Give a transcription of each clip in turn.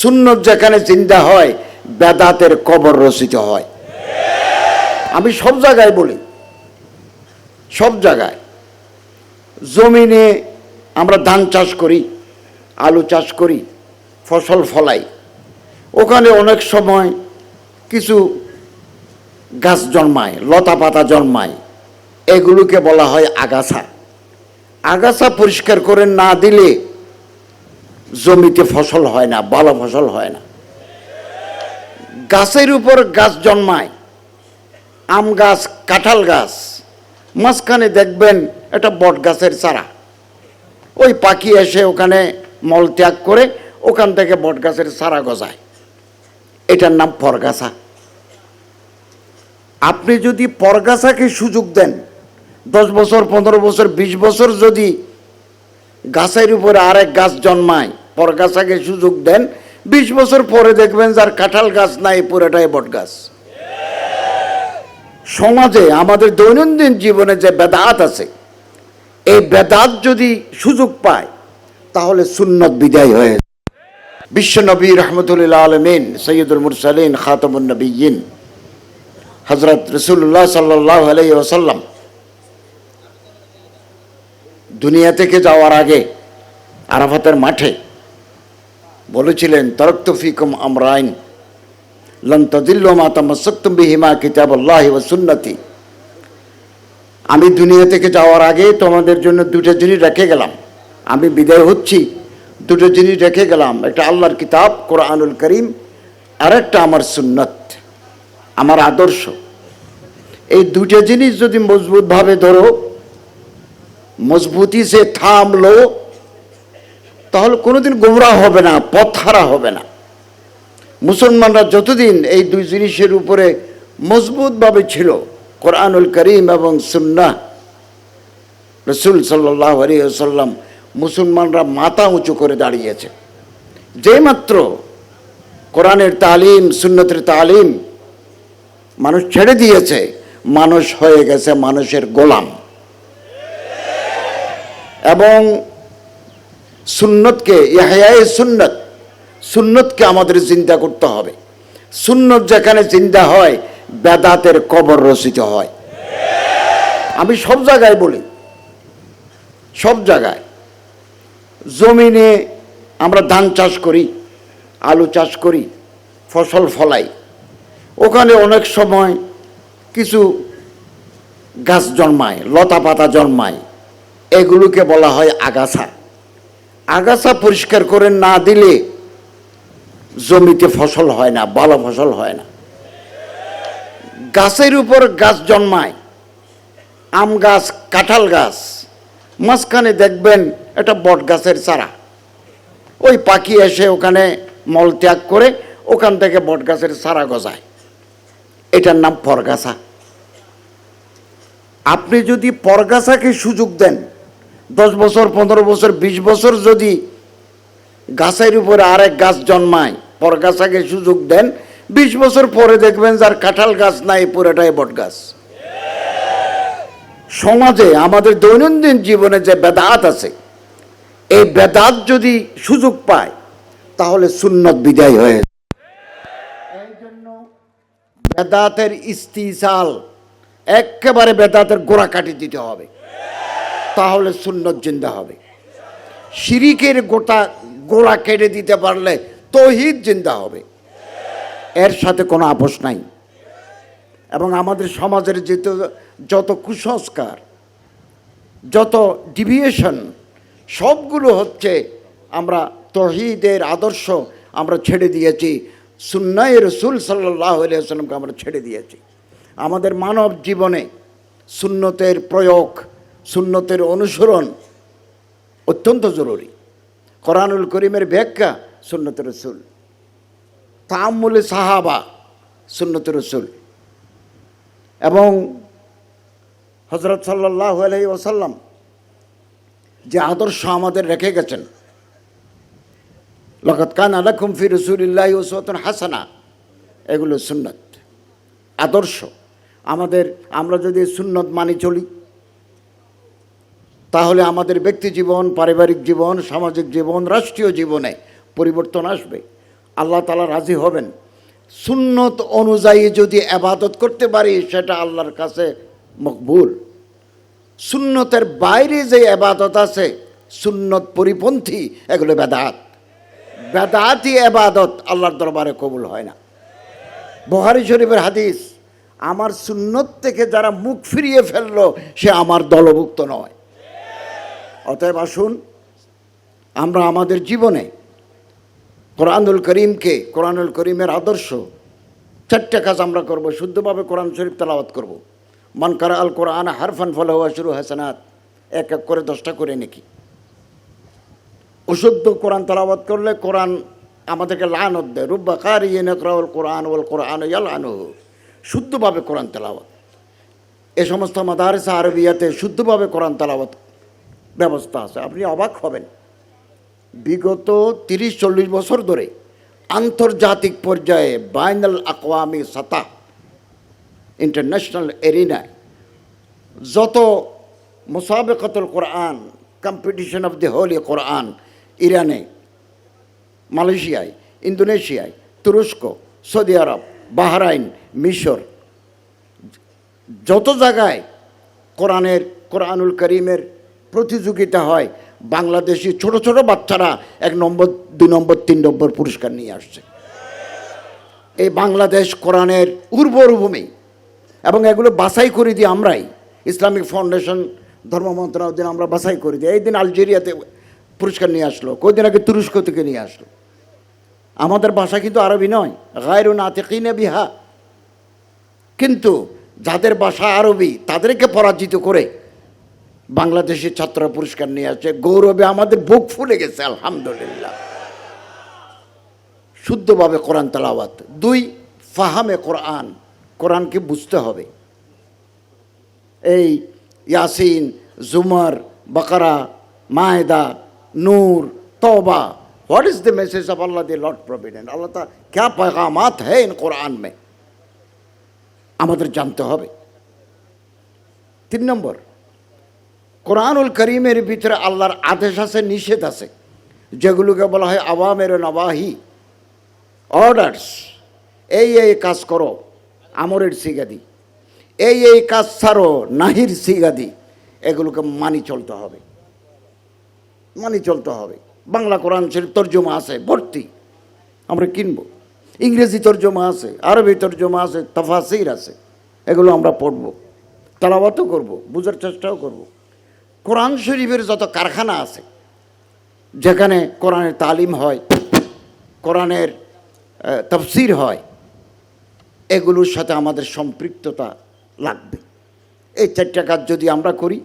সুন্নত যেখানে চিন্তা হয়, বেদাতের কবর রচিত হয়। আমি সব জায়গায় বলি, সব জায়গায়। জমিনে আমরা ধান চাষ করি, আলু চাষ করি, ফসল ফলাই। ওখানে অনেক সময় কিছু গাছ জন্মায়, লতা পাতা জন্মায়। এগুলোকে বলা হয় আগাছা। আগাছা পরিষ্কার করে না দিলে জমিতে ফসল হয় না, ভালো ফসল হয় না। গাছের উপর গাছ জন্মায়, আম গাছ, কাঁঠাল গাছ, মাঝখানে দেখবেন এটা বট গাছের চারা। ওই পাখি এসে ওখানে মল ত্যাগ করে ওখান থেকে বট গাছের চারা গজায়। এটার নাম পরগাছা আপনি যদি পরগাছাকে সুযোগ দেন, দশ বছর, পনেরো বছর, বিশ বছর যদি গাছের উপরে আরেক গাছ জন্মায়। পর পরগাছাকে সুযোগ দেন। বিশ বছর পরে দেখবেন যার কাঁঠাল গাছ নাই, পুরোটাই বট গাছ সমাজে আমাদের দৈনন্দিন জীবনে যে বেদাত আছে, এই বেদাত যদি সুযোগ পায়, তাহলে সুন্নত বিদায় হয়ে যায়। বিশ্বনবী রহমতুল্লাহ আলমিন, সৈয়দুল মুরসালিন, খাতমুন নবীন হজরত রসুল্লাহ সাল্লাহ আলাই ওসাল্লাম দুনিয়া থেকে যাওয়ার আগে আরাফাতের মাঠে বলেছিলেন, তরক্ত ফিকুম আমরাইন, লন তদিল্ল মাতামাসক্তুম বিহিমা কিতাব আল্লাহ সুন্নতি। আমি দুনিয়া থেকে যাওয়ার আগে তোমাদের জন্য দুটো জিনিস রেখে গেলাম। আমি বিদায় হচ্ছি দুটো জিনিস রেখে গেলাম। একটা আল্লাহর কিতাব, কোরআনুল করিম আর একটা আমার সুন্নত, আমার আদর্শ। এই দুটো জিনিস যদি মজবুতভাবে ধরো মজবুতি সে থামলো, তাহলে কোনোদিন গোমরা হবে না, পথহারা হবে না। মুসলমানরা যতদিন এই দুই জিনিসের উপরে মজবুতভাবে ছিল, কোরআনুল করিম এবং সুন্না রসুল সাল্লাহ আলিয়াল্লাম মুসলমানরা মাথা উঁচু করে দাঁড়িয়েছে। যেই মাত্র কোরআনের তালিম, সুন্নতের তালিম মানুষ ছেড়ে দিয়েছে, মানুষ হয়ে গেছে মানুষের গোলাম। এবং সুন্নতকে ইহায় সুন্নত, সুন্নতকে আমাদের চিন্তা করতে হবে। সুন্নত যেখানে চিন্তা হয়, বেদাতের কবর রচিত হয়। আমি সব জায়গায় বলি, সব জায়গায়। জমিনে আমরা ধান চাষ করি, আলু চাষ করি, ফসল ফলাই। ওখানে অনেক সময় কিছু গাছ জন্মায় লতা পাতা জন্মায়। এগুলোকে বলা হয় আগাছা। আগাছা পরিষ্কার করে না দিলে জমিতে ফসল হয় না, ভালো ফসল হয় না। গাছের উপর গাছ জন্মায়, আম গাছ, কাঁঠাল গাছ, মাঝখানে দেখবেন এটা বট গাছের চারা। ওই পাখি এসে ওখানে মল ত্যাগ করে ওখান থেকে বট গাছের চারা গজায়। এটার নাম পরগাছা আপনি যদি পরগাছাকে সুযোগ দেন দশ বছর, পনেরো বছর, বিশ বছর যদি গাছের উপরে আরেক গাছ জন্মায় পরগাছাকে সুযোগ দেন, বিশ বছর পরে দেখবেন যার কাঁঠাল গাছ নাই, পুরোটাই বট গাছ। সমাজে, আমাদের দৈনন্দিন জীবনে যে বেদাত আছে, এই বেদাত যদি সুযোগ পায়, তাহলে সুন্নত বিদায় হয়ে বেদাতের ইস্তিসাল, একেবারে বেদাতের গোড়া কাটি দিতে হবে। তাহলে সুন্নত জিন্দা হবে। শিরিকের গোটা গোড়া কেটে দিতে পারলে তহিদ জিন্দা হবে। এর সাথে কোনো আপোষ নাই। এবং আমাদের সমাজের যেত যত কুসংস্কার, যত ডিভিয়েশন সবগুলো হচ্ছে আমরা তহিদের আদর্শ আমরা ছেড়ে দিয়েছি। সুন্নায় রসুল সাল্লাহ সাল্লামকে আমরা ছেড়ে দিয়েছি। আমাদের মানব জীবনে সুন্নতের প্রয়োগ সুন্নতের অনুসরণ অত্যন্ত জরুরি। কোরআনুল করিমের ব্যাখ্যা সুন্নত রসুল। তাম্মুলে সাহাবা সুন্নত রসুল। এবং হজরত সাল্লাহ আলহি ওসাল্লাম যে আদর্শ আমাদের রেখে গেছেন। লকত কান আলাকুম ফি রসুলিল্লাহ ওসওয়াতুন হাসানা। এগুলো সুন্নত। আদর্শ। আমাদের, আমরা যদি সুন্নত মানি চলি তাহলে আমাদের ব্যক্তি জীবন, পারিবারিক জীবন, সামাজিক জীবন, রাষ্ট্রীয় জীবনে পরিবর্তন আসবে। আল্লাহ তালা রাজি হবেন। সুন্নত অনুযায়ী যদি আবাদত করতে পারি, সেটা আল্লাহর কাছে মকবুল। সুন্নতের বাইরে যে আবাদত আছে, সুন্নত পরিপন্থী, এগুলো বেদাত। বেদাতি আবাদত আল্লাহর দরবারে কবুল হয় না। বহারি শরীফের হাদিস, আমার সুন্নত থেকে যারা মুখ ফিরিয়ে ফেলল, সে আমার দলভুক্ত নয়। অতএব আসুন, আমরা আমাদের জীবনে কোরআনুল করিমকে, কোরআনুল করিমের আদর্শ চারটে কাজ আমরা করব। শুদ্ধভাবে কোরআন শরীফ তেলাওয়াত করব। মান করা আল কোরআন হারফান ফল হওয়া শুরু হাসানাত। এক এক করে দশটা করে নাকি। অশুদ্ধ কোরআন তেলাওয়াত করলে কোরআন আমাদেরকে লানত দেয়। রুব্বা কার নকরাউল কোরআন ওল কোরআন ইয়ালানু শুদ্ধভাবে কোরআন তেলাওয়াত। এ সমস্ত মাদারেসা আরবিয়াতে শুদ্ধভাবে কোরআন তেলাওয়াত ব্যবস্থা আছে। আপনি অবাক হবেন। বিগত তিরিশ, চল্লিশ বছর ধরে আন্তর্জাতিক পর্যায়ে বাইনাল আকওয়ামি সাতা, ইন্টারন্যাশনাল এরিনায় যত মোসাবেকতুল কোরআন competition of the holy Quran, ইরানে, মালয়েশিয়ায়, ইন্দোনেশিয়ায়, তুরস্ক, সৌদি আরব, বাহরাইন, মিশর, যত জায়গায় কোরআনের, কোরআনুল করিমের প্রতিযোগিতা হয়, বাংলাদেশি ছোট ছোট বাচ্চারা এক নম্বর, দুই নম্বর, তিন নম্বর পুরস্কার নিয়ে আসছে। এই বাংলাদেশ কোরআনের উর্বর ভূমি এবং এগুলো বাছাই করে দিই আমরাই। ইসলামিক ফাউন্ডেশন, ধর্ম মন্ত্রণালয় দিন আমরা বাছাই করে দিই। এই দিন আলজেরিয়াতে পুরস্কার নিয়ে আসলো কদিন আগে তুরস্ক থেকে নিয়ে আসলো। আমাদের ভাষা কিন্তু আরবি নয়, গায়রু নাতিকিনে বিহা। কিন্তু যাদের ভাষা আরবি, তাদেরকে পরাজিত করে বাংলাদেশের ছাত্র পুরস্কার নিয়ে আসছে গৌরবে আমাদের বুক ফুলে গেছে আলহামদুলিল্লাহ শুদ্ধভাবে কোরআন তালাওয়াত দুই ফাহামে কোরআন কোরআনকে বুঝতে হবে এই ইয়াসিন জুমার Baqarah Maidah Noor Tauba what is the message of Allah the lord provident Allah ता क्या पैगामात है इन কোরআন में আমাদের জানতে হবে তিন নম্বর কোরআনুল করিমের ভিতরে আল্লাহর আদেশ আছে, নিষেধ আছে, যেগুলোকে বলা হয় আওয়ামের নবাহি অর্ডারস। এই এই কাজ করো, আমরের সিগাদি। এই এই কাজ ছাড়ো, নাহির সিগাদি। এগুলোকে মানি চলতে হবে। মানি চলতে হবে। বাংলা কোরআন শরীফ তর্জমা আছে, ভর্তি। আমরা কিনবো। ইংরেজি তর্জমা আছে, আরবি তর্জমা আছে, তফাসির আছে। এগুলো আমরা পড়ব। তালাবাতও করব, বুঝার চেষ্টাও করব। কোরআন শরীফের যত কারখানা আছে, যেখানে কোরআনের তালিম হয়, কোরআনের তফসির হয়, এগুলোর সাথে আমাদের সম্পৃক্ততা লাগবে। এই চারটা কাজ যদি আমরা করি,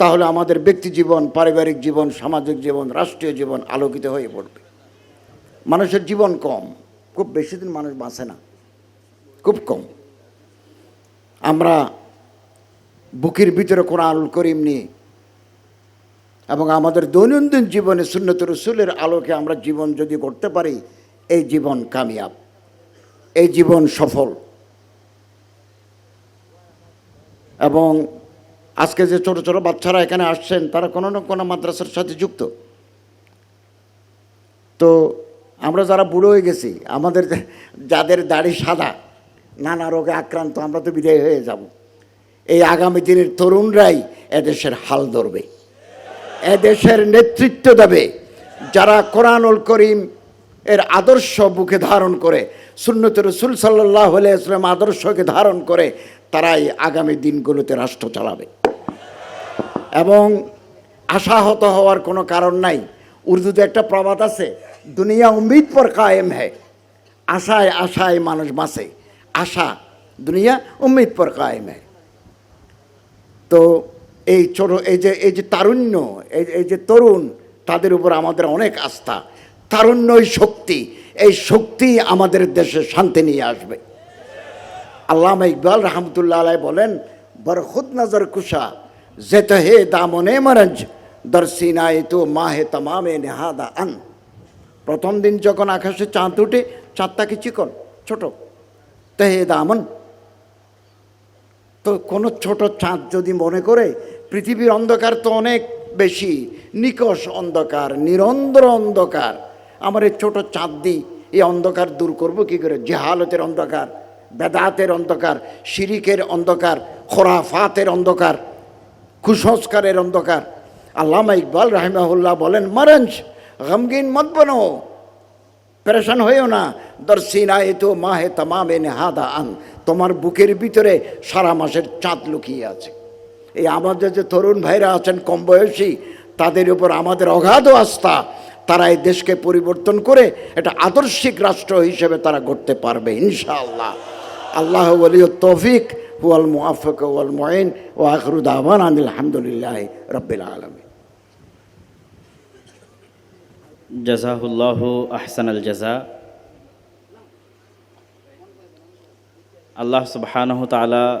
তাহলে আমাদের ব্যক্তি জীবন, পারিবারিক জীবন, সামাজিক জীবন, রাষ্ট্রীয় জীবন আলোকিত হয়ে পড়বে। মানুষের জীবন কম, খুব বেশি দিন মানুষ বাঁচে না, খুব কম। আমরা বুকের ভিতরে কোরআনুল করিম নিয়ে এবং আমাদের দৈনন্দিন জীবনে সুন্নত রসুলের আলোকে আমরা জীবন যদি করতে পারি, এই জীবন কামিয়াব, এই জীবন সফল। এবং আজকে যে ছোট ছোট বাচ্চারা এখানে আসছেন, তারা কোনো না কোনো মাদ্রাসার সাথে যুক্ত। তো আমরা যারা বুড়ো হয়ে গেছি, আমাদের যাদের দাড়ি সাদা, নানা রোগে আক্রান্ত, আমরা তো বিদায় হয়ে যাব। এই আগামী দিনের তরুণরাই এদেশের হাল ধরবে। এদেশের নেতৃত্ব দেবে। যারা কোরআনুল করিম এর আদর্শ বুকে ধারণ করে, সুন্নত রসুল সাল্লাহ ইসলাম আদর্শকে ধারণ করে, তারাই আগামী দিনগুলোতে রাষ্ট্র চালাবে। এবং আশাহত হওয়ার কোনো কারণ নাই। উর্দুতে একটা প্রবাদ আছে, দুনিয়া উম্মিদ পর কায়েম হ্যায়। আশায় আশায় মানুষ বাঁচে। আশা, দুনিয়া উম্মিদ পর কায়েম হ্যায়। তো এই ছোট, এই যে এই যে তারুণ্য, এই যে তরুণ, তাদের উপর আমাদের অনেক আস্থা। তারুণ্যই শক্তি। এই শক্তি আমাদের দেশে শান্তি নিয়ে আসবে। আল্লামা ইকবাল রহমতুল্লাহ আলাই বলেন বরখুদ নজর কুশা জেত হে দামনে মরঞ্জ দর্শিনায় তো মাহে তমামে নেহাদা আন। প্রথম দিন যখন আকাশে চাঁদ উঠে, চাঁদটা কি চিকন? ছোট। তেহে দামন, তো কোনো ছোট চাঁদ যদি মনে করে পৃথিবীর অন্ধকার তো অনেক বেশি, নিকষ অন্ধকার নিরন্তর অন্ধকার। আমার এই ছোটো চাঁদ দিই এই অন্ধকার দূর করব কি করে? জেহালতের অন্ধকার, বেদাতের অন্ধকার, শিরিকের অন্ধকার, খোরাফাতের অন্ধকার, কুসংস্কারের অন্ধকার। আল্লামা ইকবাল রাহিমাহুল্লাহ বলেন, মারঞ্জ, গমগিন মত বনো। পেরেশান হয়েও না। দর্শিনা এ তো মাহে তামামে নেহাদা আন। তোমার বুকের ভিতরে সারা মাসের চাঁদ লুকিয়ে আছে। এই আমাদের যে তরুণ ভাইরা আছেন কম বয়সী, তাদের উপর আমাদের অগাধ আস্থা, তারা এই দেশকে পরিবর্তন করে এটা আদর্শিক রাষ্ট্র হিসেবে তারা গড়তে পারবে, ইনশাআল্লাহ। আল্লাহ বলি তৌফিক, হুয়াল মুআফিক ওয়াল মুইন, ও আখরু দাওয়ান আলহামদুলিল্লাহ রব্বিল আলামিন। জাজাহুল্লাহ আহসান আল জাজা আল্লাহ সুবহানাহু তাআলা